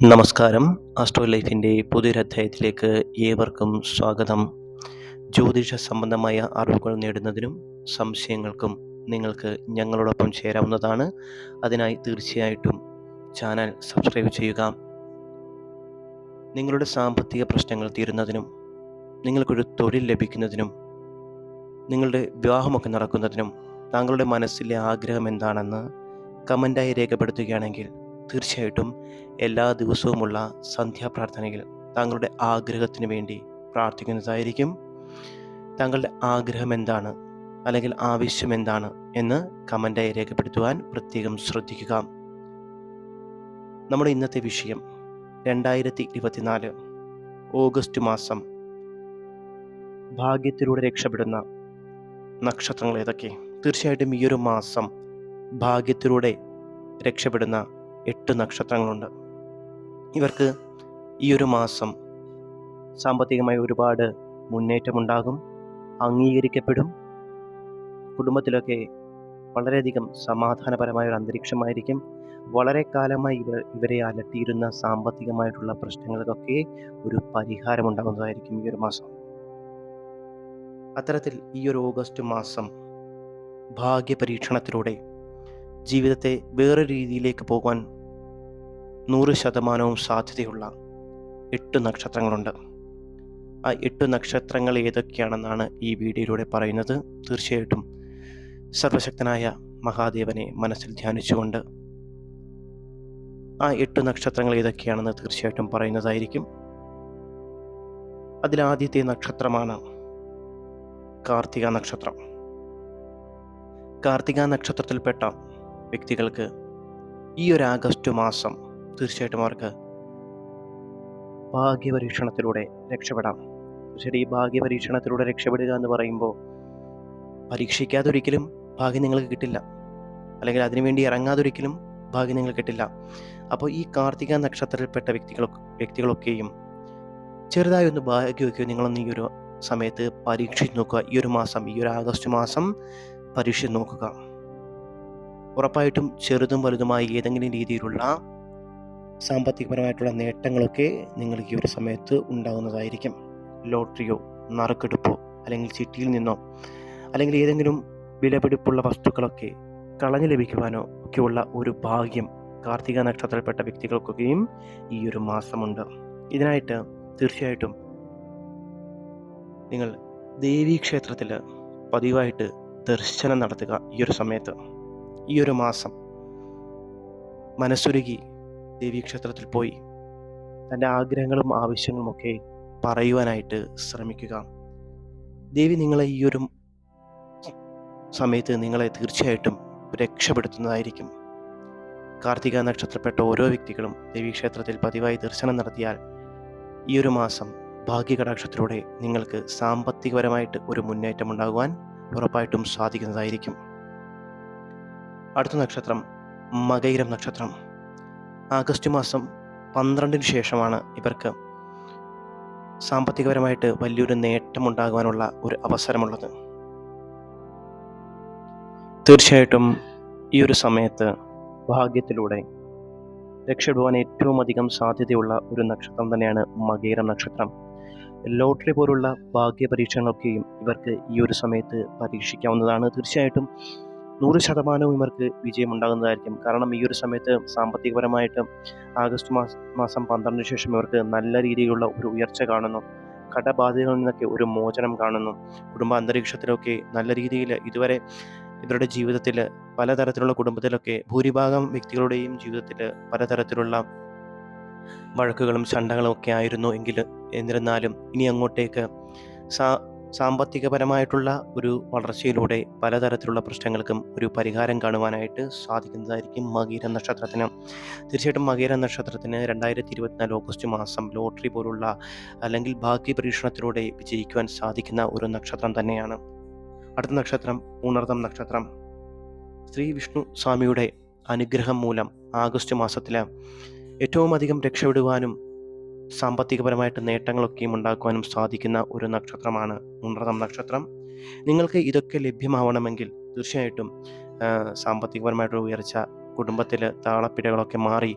നമസ്കാരം. ആസ്ട്രോ ലൈഫിന്റെ പുതിയൊരധ്യായത്തിലേക്ക് ഏവർക്കും സ്വാഗതം. ജ്യോതിഷ സംബന്ധമായ അറിവുകൾ നേടുന്നതിനും സംശയങ്ങൾക്കും നിങ്ങൾക്ക് ഞങ്ങളോടൊപ്പം ചേരാവുന്നതാണ്. അതിനായി തീർച്ചയായിട്ടും ചാനൽ സബ്സ്ക്രൈബ് ചെയ്യുക. നിങ്ങളുടെ സാമ്പത്തിക പ്രശ്നങ്ങൾ തീരുന്നതിനും നിങ്ങൾക്കൊരു തൊഴിൽ ലഭിക്കുന്നതിനും നിങ്ങളുടെ വിവാഹമൊക്കെ നടക്കുന്നതിനും താങ്കളുടെ മനസ്സിലെ ആഗ്രഹം എന്താണെന്ന് കമന്റായി രേഖപ്പെടുത്തുകയാണെങ്കിൽ തീർച്ചയായിട്ടും എല്ലാ ദിവസവുമുള്ള സന്ധ്യാപ്രാർത്ഥനയിൽ താങ്കളുടെ ആഗ്രഹത്തിന് വേണ്ടി പ്രാർത്ഥിക്കുന്നതായിരിക്കും. താങ്കളുടെ ആഗ്രഹം എന്താണ്? അല്ലെങ്കിൽ ആവശ്യം എന്താണ്? എന്ന് കമന്റായി രേഖപ്പെടുത്തുവാൻ പ്രത്യേകം ശ്രദ്ധിക്കുക. നമ്മുടെ ഇന്നത്തെ വിഷയം രണ്ടായിരത്തി ഇരുപത്തിനാല് ഓഗസ്റ്റ് മാസം ഭാഗ്യത്തിലൂടെ രക്ഷപ്പെടുന്ന നക്ഷത്രങ്ങൾ ഏതൊക്കെ? തീർച്ചയായിട്ടും ഈ ഒരു മാസം ഭാഗ്യത്തിലൂടെ രക്ഷപ്പെടുന്ന എട്ട് നക്ഷത്രങ്ങളുണ്ട്. ഇവർക്ക് ഈ ഒരു മാസം സാമ്പത്തികമായി ഒരുപാട് മുന്നേറ്റമുണ്ടാകും അംഗീകരിക്കപ്പെടും. കുടുംബത്തിലൊക്കെ വളരെയധികം സമാധാനപരമായ ഒരു അന്തരീക്ഷമായിരിക്കും. വളരെ കാലമായി ഇവർ ഇവരെ അലട്ടിയിരുന്ന സാമ്പത്തികമായിട്ടുള്ള പ്രശ്നങ്ങൾക്കൊക്കെ ഒരു പരിഹാരമുണ്ടാകുന്നതായിരിക്കും ഈ ഒരു മാസം. അത്തരത്തിൽ ഈ ഒരു ഓഗസ്റ്റ് മാസം ഭാഗ്യപരീക്ഷണത്തിലൂടെ ജീവിതത്തെ വേറെ രീതിയിലേക്ക് പോകാൻ നൂറ് ശതമാനവും സാധ്യതയുള്ള എട്ട് നക്ഷത്രങ്ങളുണ്ട്. ആ എട്ട് നക്ഷത്രങ്ങൾ ഏതൊക്കെയാണെന്നാണ് ഈ വീഡിയോയിലൂടെ പറയുന്നത്. തീർച്ചയായിട്ടും സർവശക്തനായ മഹാദേവനെ മനസ്സിൽ ധ്യാനിച്ചുകൊണ്ട് ആ എട്ട് നക്ഷത്രങ്ങൾ ഏതൊക്കെയാണെന്ന് തീർച്ചയായിട്ടും പറയുന്നതായിരിക്കും. അതിലാദ്യത്തെ നക്ഷത്രമാണ് കാർത്തിക നക്ഷത്രം. കാർത്തിക നക്ഷത്രത്തിൽപ്പെട്ട വ്യക്തികൾക്ക് ഈ ഒരു ആഗസ്റ്റ് മാസം തീർച്ചയായിട്ടും അവർക്ക് ഭാഗ്യപരീക്ഷണത്തിലൂടെ രക്ഷപ്പെടാം. ശരി ഈ ഭാഗ്യപരീക്ഷണത്തിലൂടെ രക്ഷപ്പെടുക എന്ന് പറയുമ്പോൾ പരീക്ഷിക്കാതൊരിക്കലും ഭാഗ്യം നിങ്ങൾക്ക് കിട്ടില്ല. അല്ലെങ്കിൽ അതിനുവേണ്ടി ഇറങ്ങാതൊരിക്കലും ഭാഗ്യം നിങ്ങൾക്ക് കിട്ടില്ല. അപ്പോൾ ഈ കാർത്തിക നക്ഷത്രത്തിൽപ്പെട്ട വ്യക്തികളൊക്കെ വ്യക്തികളൊക്കെയും ചെറുതായി ഒന്ന് ഭാഗ്യമൊക്കെയോ നിങ്ങളൊന്ന് ഈ ഒരു സമയത്ത് പരീക്ഷിച്ച് നോക്കുക. ഈ ഒരു മാസം ഈ ഒരു ആഗസ്റ്റ് മാസം പരീക്ഷിച്ച് നോക്കുക. ഉറപ്പായിട്ടും ചെറുതും വലുതുമായി ഏതെങ്കിലും രീതിയിലുള്ള സാമ്പത്തികപരമായിട്ടുള്ള നേട്ടങ്ങളൊക്കെ നിങ്ങൾക്ക് ഈ ഒരു സമയത്ത് ഉണ്ടാകുന്നതായിരിക്കും ലോട്ടറിയോ നറുക്കെടുപ്പോ അല്ലെങ്കിൽ ചിട്ടിയിൽ നിന്നോ അല്ലെങ്കിൽ ഏതെങ്കിലും വിലപിടിപ്പുള്ള വസ്തുക്കളൊക്കെ കളഞ്ഞു ലഭിക്കുവാനോ ഒക്കെയുള്ള ഒരു ഭാഗ്യം കാർത്തിക നക്ഷത്രത്തിൽപ്പെട്ട വ്യക്തികൾക്കൊക്കെയും ഈ ഒരു മാസമുണ്ട്. ഇതിനായിട്ട് തീർച്ചയായിട്ടും നിങ്ങൾ ദേവീക്ഷേത്രത്തിൽ പതിവായിട്ട് ദർശനം നടത്തുക ഈ ഒരു സമയത്ത്. ഈ ഒരു മാസം മനസ്സൊരുക്കി ദേവീക്ഷേത്രത്തിൽ പോയി. തന്റെ ആഗ്രഹങ്ങളും ആവശ്യങ്ങളും ഒക്കെ പറയുവാനായിട്ട് ശ്രമിക്കുക. ദേവി നിങ്ങളെ ഈ ഒരു സമയത്ത് നിങ്ങളെ തീർച്ചയായിട്ടും രക്ഷപ്പെടുത്തുന്നതായിരിക്കും. കാർത്തിക നക്ഷത്രപ്പെട്ട ഓരോ വ്യക്തികളും ദേവീക്ഷേത്രത്തിൽ പതിവായി ദർശനം നടത്തിയാൽ ഈ ഒരു മാസം ഭാഗ്യകടാക്ഷത്തിലൂടെ നിങ്ങൾക്ക് സാമ്പത്തികപരമായിട്ട് ഒരു മുന്നേറ്റം ഉണ്ടാകുവാൻ ഉറപ്പായിട്ടും സാധിക്കുന്നതായിരിക്കും. അടുത്ത നക്ഷത്രം മകൈരം നക്ഷത്രം. ആഗസ്റ്റ് മാസം പന്ത്രണ്ടിന് ശേഷമാണ് ഇവർക്ക് സാമ്പത്തികപരമായിട്ട് വലിയൊരു നേട്ടമുണ്ടാകുവാനുള്ള ഒരു അവസരമുള്ളത്. തീർച്ചയായിട്ടും ഈ ഒരു സമയത്ത് ഭാഗ്യത്തിലൂടെ രക്ഷപ്പെടുവാൻ ഏറ്റവും അധികം സാധ്യതയുള്ള ഒരു നക്ഷത്രം തന്നെയാണ് മകേരം നക്ഷത്രം. ലോട്ടറി പോലുള്ള ഭാഗ്യ പരീക്ഷകളൊക്കെയും ഇവർക്ക് ഈ ഒരു സമയത്ത് പരീക്ഷിക്കാവുന്നതാണ്. തീർച്ചയായിട്ടും നൂറ് ശതമാനവും ഇവർക്ക് വിജയമുണ്ടാകുന്നതായിരിക്കും. കാരണം ഈ ഒരു സമയത്ത് സാമ്പത്തികപരമായിട്ട് ആഗസ്റ്റ് മാസ മാസം പന്ത്രണ്ടിന് ശേഷം ഇവർക്ക് നല്ല രീതിയിലുള്ള ഒരു ഉയർച്ച കാണുന്നു. കടബാധ്യതകളിൽ നിന്നൊക്കെ ഒരു മോചനം കാണുന്നു. കുടുംബ അന്തരീക്ഷത്തിലൊക്കെ നല്ല രീതിയിൽ ഇതുവരെ ഇവരുടെ ജീവിതത്തിൽ പലതരത്തിലുള്ള കുടുംബത്തിലൊക്കെ ഭൂരിഭാഗം വ്യക്തികളുടെയും ജീവിതത്തിൽ പലതരത്തിലുള്ള വഴക്കുകളും ചണ്ടകളും ഒക്കെ ആയിരുന്നു എങ്കിൽ എന്നിരുന്നാലും ഇനി അങ്ങോട്ടേക്ക് സാ സാമ്പത്തികപരമായിട്ടുള്ള ഒരു വളർച്ചയിലൂടെ പലതരത്തിലുള്ള പ്രശ്നങ്ങൾക്കും ഒരു പരിഹാരം കാണുവാനായിട്ട് സാധിക്കുന്നതായിരിക്കും മകീര നക്ഷത്രത്തിന്. തീർച്ചയായിട്ടും മകീര നക്ഷത്രത്തിന് രണ്ടായിരത്തി ഇരുപത്തിനാല് ഓഗസ്റ്റ് മാസം ലോട്ടറി പോലുള്ള അല്ലെങ്കിൽ ഭാഗ്യ പരീക്ഷണത്തിലൂടെ വിജയിക്കുവാൻ സാധിക്കുന്ന ഒരു നക്ഷത്രം തന്നെയാണ്. അടുത്ത നക്ഷത്രം ഉണർദം നക്ഷത്രം. ശ്രീ വിഷ്ണു സ്വാമിയുടെ അനുഗ്രഹം മൂലം ആഗസ്റ്റ് മാസത്തിൽ ഏറ്റവും അധികം രക്ഷപ്പെടുവാനും സാമ്പത്തികപരമായിട്ട് നേട്ടങ്ങളൊക്കെയും ഉണ്ടാക്കുവാനും സാധിക്കുന്ന ഒരു നക്ഷത്രമാണ് ഉണർദം നക്ഷത്രം. നിങ്ങൾക്ക് ഇതൊക്കെ ലഭ്യമാവണമെങ്കിൽ തീർച്ചയായിട്ടും സാമ്പത്തികപരമായിട്ട് ഉയർച്ച കുടുംബത്തിൽ താളപ്പിഴകളൊക്കെ മാറി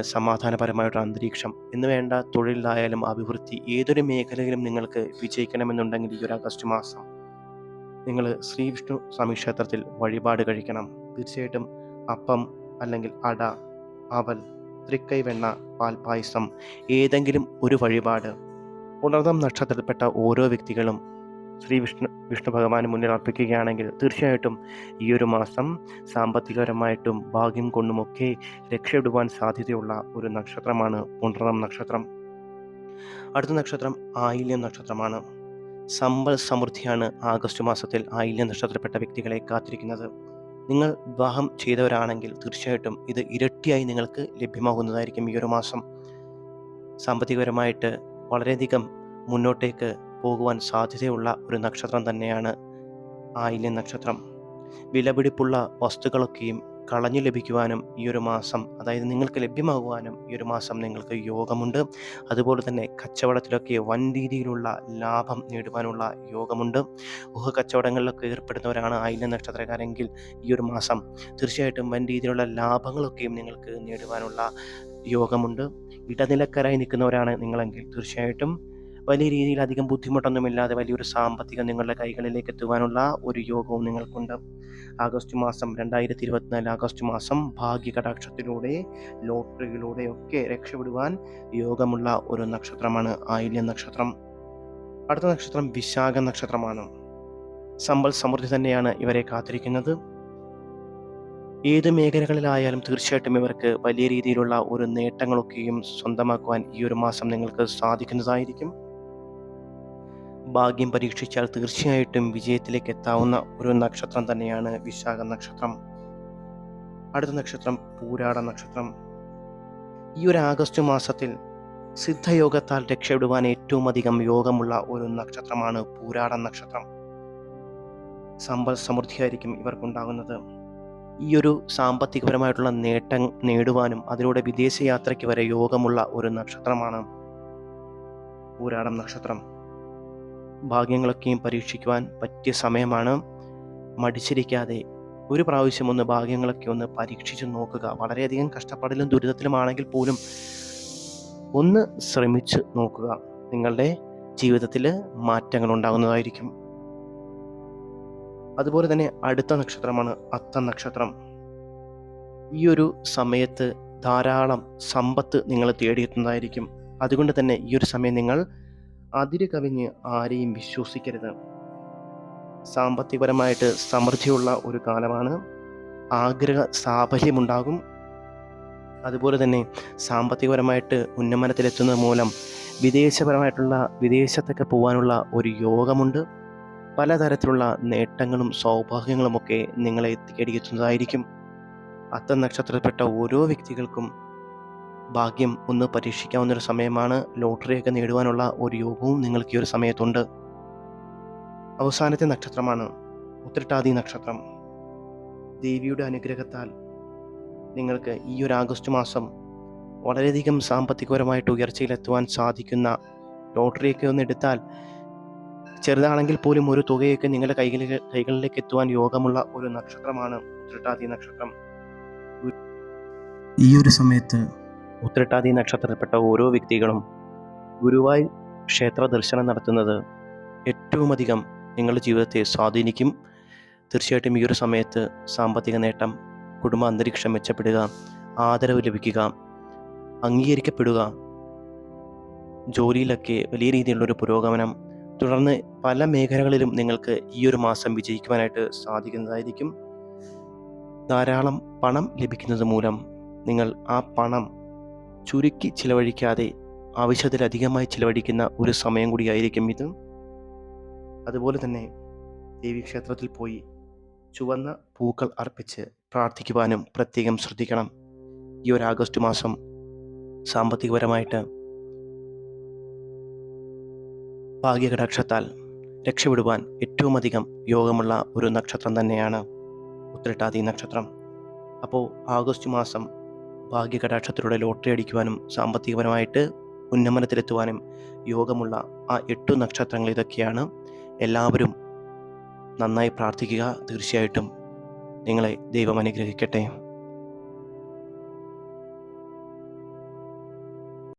സമാധാനപരമായിട്ട് അന്തരീക്ഷം എന്ന് വേണ്ട തൊഴിലിലായാലും അഭിവൃദ്ധി ഏതൊരു മേഖലയിലും നിങ്ങൾക്ക് വിജയിക്കണമെന്നുണ്ടെങ്കിൽ ഈ ഒരു ആഗസ്റ്റ് മാസം നിങ്ങൾ ശ്രീ വിഷ്ണു സ്വാമി ക്ഷേത്രത്തിൽ വഴിപാട് കഴിക്കണം. തീർച്ചയായിട്ടും അപ്പം അല്ലെങ്കിൽ അട അവൽ തൃക്കൈ വെണ്ണ പാൽപ്പായസം ഏതെങ്കിലും ഒരു വഴിപാട്. പുണർദം നക്ഷത്രത്തിൽപ്പെട്ട ഓരോ വ്യക്തികളും ശ്രീ വിഷ്ണു വിഷ്ണു ഭഗവാന് മുന്നിൽ അർപ്പിക്കുകയാണെങ്കിൽ തീർച്ചയായിട്ടും ഈ ഒരു മാസം സാമ്പത്തികപരമായിട്ടും ഭാഗ്യം കൊണ്ടുമൊക്കെ രക്ഷപ്പെടുവാൻ സാധ്യതയുള്ള ഒരു നക്ഷത്രമാണ് പുണർദം നക്ഷത്രം. അടുത്ത നക്ഷത്രം ആയില്യം നക്ഷത്രമാണ്. സമ്പൽ സമൃദ്ധിയാണ് ആഗസ്റ്റ് മാസത്തിൽ ആയില്യം നക്ഷത്രപ്പെട്ട വ്യക്തികളെ കാത്തിരിക്കുന്നത്. നിങ്ങൾ വിവാഹം ചെയ്തവരാണെങ്കിൽ തീർച്ചയായിട്ടും ഇത് ഇരട്ടിയായി നിങ്ങൾക്ക് ലഭ്യമാകുന്നതായിരിക്കും ഈ ഒരു മാസം. സാമ്പത്തികപരമായിട്ട് വളരെയധികം മുന്നോട്ടേക്ക് പോകുവാൻ സാധ്യതയുള്ള ഒരു നക്ഷത്രം തന്നെയാണ് ആയില്യം നക്ഷത്രം. വിലപിടിപ്പുള്ള വസ്തുക്കളൊക്കെയും കളഞ്ഞു ലഭിക്കുവാനും ഈ ഒരു മാസം അതായത് നിങ്ങൾക്ക് ലഭ്യമാകുവാനും ഈ ഒരു മാസം നിങ്ങൾക്ക് യോഗമുണ്ട്. അതുപോലെ തന്നെ കച്ചവടത്തിലൊക്കെ വൻ രീതിയിലുള്ള ലാഭം നേടുവാനുള്ള യോഗമുണ്ട്. ഊഹ കച്ചവടങ്ങളിലൊക്കെ ഏർപ്പെടുന്നവരാണ് അയിന നക്ഷത്രക്കാരെങ്കിൽ ഈ ഒരു മാസം തീർച്ചയായിട്ടും വൻ രീതിയിലുള്ള ലാഭങ്ങളൊക്കെയും നിങ്ങൾക്ക് നേടുവാനുള്ള യോഗമുണ്ട്. ഇടനിലക്കാരായി നിൽക്കുന്നവരാണ് നിങ്ങളെങ്കിൽ തീർച്ചയായിട്ടും വലിയ രീതിയിൽ അധികം ബുദ്ധിമുട്ടൊന്നുമില്ലാതെ വലിയൊരു സാമ്പത്തികം നിങ്ങളുടെ കൈകളിലേക്ക് എത്തുവാനുള്ള ഒരു യോഗവും നിങ്ങൾക്കുണ്ട്. ആഗസ്റ്റ് മാസം രണ്ടായിരത്തി ഇരുപത്തിനാല് ആഗസ്റ്റ് മാസം ഭാഗ്യകടാക്ഷത്തിലൂടെ ലോട്ടറിയിലൂടെ ഒക്കെ രക്ഷപ്പെടുവാൻ യോഗമുള്ള ഒരു നക്ഷത്രമാണ് ആയില്യ നക്ഷത്രം. അടുത്ത നക്ഷത്രം വിശാഖ നക്ഷത്രമാണ്. സമ്പൽ സമൃദ്ധി തന്നെയാണ് ഇവരെ കാത്തിരിക്കുന്നത്. ഏത് മേഖലകളിലായാലും തീർച്ചയായിട്ടും ഇവർക്ക് വലിയ രീതിയിലുള്ള ഒരു നേട്ടങ്ങളൊക്കെയും സ്വന്തമാക്കുവാൻ ഈ ഒരു മാസം നിങ്ങൾക്ക് സാധിക്കുന്നതായിരിക്കും. ഭാഗ്യം പരീക്ഷിച്ചാൽ തീർച്ചയായിട്ടും വിജയത്തിലേക്ക് എത്താവുന്ന ഒരു നക്ഷത്രം തന്നെയാണ് വിശാഖ നക്ഷത്രം. അടുത്ത നക്ഷത്രം പൂരാട നക്ഷത്രം. ഈ ഒരു ആഗസ്റ്റ് മാസത്തിൽ സിദ്ധയോഗത്താൽ രക്ഷപ്പെടുവാൻ ഏറ്റവും അധികം യോഗമുള്ള ഒരു നക്ഷത്രമാണ് പൂരാട നക്ഷത്രം. സമ്പൽ സമൃദ്ധിയായിരിക്കും ഇവർക്കുണ്ടാകുന്നത്. ഈ ഒരു സാമ്പത്തികപരമായിട്ടുള്ള നേട്ടം നേടുവാനും അതിലൂടെ വിദേശയാത്രയ്ക്ക് വരെ യോഗമുള്ള ഒരു നക്ഷത്രമാണ് പൂരാടം നക്ഷത്രം. ഭാഗ്യങ്ങളൊക്കെയും പരീക്ഷിക്കുവാൻ പറ്റിയ സമയമാണ്. മടിച്ചിരിക്കാതെ ഒരു പ്രാവശ്യം ഒന്ന് ഭാഗ്യങ്ങളൊക്കെ ഒന്ന് പരീക്ഷിച്ച് നോക്കുക. വളരെയധികം കഷ്ടപ്പാടിലും ദുരിതത്തിലുമാണെങ്കിൽ പോലും ഒന്ന് ശ്രമിച്ച് നോക്കുക. നിങ്ങളുടെ ജീവിതത്തിൽ മാറ്റങ്ങൾ ഉണ്ടാകുന്നതായിരിക്കും. അതുപോലെ തന്നെ അടുത്ത നക്ഷത്രമാണ് അത്ത നക്ഷത്രം. ഈ ഒരു സമയത്ത് ധാരാളം സമ്പത്ത് നിങ്ങൾ തേടിയെത്തുന്നതായിരിക്കും. അതുകൊണ്ട് തന്നെ ഈ ഒരു സമയം നിങ്ങൾ അതിര് കവിഞ്ഞ് ആരെയും വിശ്വസിക്കരുത്. സാമ്പത്തികപരമായിട്ട് സമൃദ്ധിയുള്ള ഒരു കാലമാണ്. ആഗ്രഹ സാഫല്യമുണ്ടാകും. അതുപോലെ തന്നെ സാമ്പത്തികപരമായിട്ട് ഉന്നമനത്തിലെത്തുന്നത് മൂലം വിദേശപരമായിട്ടുള്ള വിദേശത്തൊക്കെ പോകാനുള്ള ഒരു യോഗമുണ്ട്. പലതരത്തിലുള്ള നേട്ടങ്ങളും സൗഭാഗ്യങ്ങളുമൊക്കെ നിങ്ങളെ തേടിയെത്തുന്നതായിരിക്കും അത്ത നക്ഷത്രപ്പെട്ട ഓരോ വ്യക്തികൾക്കും ഭാഗ്യം ഒന്ന് പരീക്ഷിക്കാവുന്ന ഒരു സമയമാണ് ലോട്ടറിയൊക്കെ നേടുവാനുള്ള ഒരു യോഗവും നിങ്ങൾക്ക് ഈ ഒരു സമയത്തുണ്ട്. അവസാനത്തെ നക്ഷത്രമാണ് ഉത്രട്ടാതി നക്ഷത്രം. ദേവിയുടെ അനുഗ്രഹത്താൽ നിങ്ങൾക്ക് ഈ ഒരു ആഗസ്റ്റ് മാസം വളരെയധികം സാമ്പത്തികപരമായിട്ട് ഉയർച്ചയിലെത്തുവാൻ സാധിക്കുന്ന ലോട്ടറിയൊക്കെ ഒന്ന് എടുത്താൽ ചെറുതാണെങ്കിൽ പോലും ഒരു തുകയൊക്കെ നിങ്ങളുടെ കൈകളിൽ കൈകളിലേക്ക് എത്തുവാൻ യോഗമുള്ള ഒരു നക്ഷത്രമാണ് ഉത്രട്ടാതി നക്ഷത്രം. ഈ ഒരു സമയത്ത് ഉത്രട്ടാതി നക്ഷത്രത്തിൽപ്പെട്ട ഓരോ വ്യക്തികളും ഗുരുവായൂർ ക്ഷേത്ര ദർശനം നടത്തുന്നത് ഏറ്റവുമധികം നിങ്ങളുടെ ജീവിതത്തെ സ്വാധീനിക്കും. തീർച്ചയായിട്ടും ഈ ഒരു സമയത്ത് സാമ്പത്തിക നേട്ടം കുടുംബ അന്തരീക്ഷം മെച്ചപ്പെടുക ആദരവ് ലഭിക്കുക അംഗീകരിക്കപ്പെടുക ജോലിയിലൊക്കെ വലിയ രീതിയിലുള്ളൊരു പുരോഗമനം തുടർന്ന് പല മേഖലകളിലും നിങ്ങൾക്ക് ഈ ഒരു മാസം വിജയിക്കുവാനായിട്ട് സാധിക്കുന്നതായിരിക്കും. ധാരാളം പണം ലഭിക്കുന്നത് മൂലം നിങ്ങൾ ആ പണം ചുരുക്കി ചിലവഴിക്കാതെ ആവശ്യത്തിലധികമായി ചിലവഴിക്കുന്ന ഒരു സമയം കൂടിയായിരിക്കും ഇത്. അതുപോലെ തന്നെ ദേവീക്ഷേത്രത്തിൽ പോയി ചുവന്ന പൂക്കൾ അർപ്പിച്ച് പ്രാർത്ഥിക്കുവാനും പ്രത്യേകം ശ്രദ്ധിക്കണം. ഈ ഒരു ആഗസ്റ്റ് മാസം സാമ്പത്തികപരമായിട്ട് ഭാഗ്യകടാക്ഷത്താൽ രക്ഷപ്പെടുവാൻ ഏറ്റവും അധികം യോഗമുള്ള ഒരു നക്ഷത്രം തന്നെയാണ് ഉത്രട്ടാതി നക്ഷത്രം. അപ്പോൾ ആഗസ്റ്റ് മാസം ഭാഗ്യകടാക്ഷത്തിലൂടെ ലോട്ടറി അടിക്കുവാനും സാമ്പത്തികപരമായിട്ട് ഉന്നമനത്തിലെത്തുവാനും യോഗമുള്ള ആ എട്ടു നക്ഷത്രങ്ങൾ ഇതൊക്കെയാണ്. എല്ലാവരും നന്നായി പ്രാർത്ഥിക്കുക. തീർച്ചയായിട്ടും നിങ്ങളെ ദൈവം അനുഗ്രഹിക്കട്ടെ.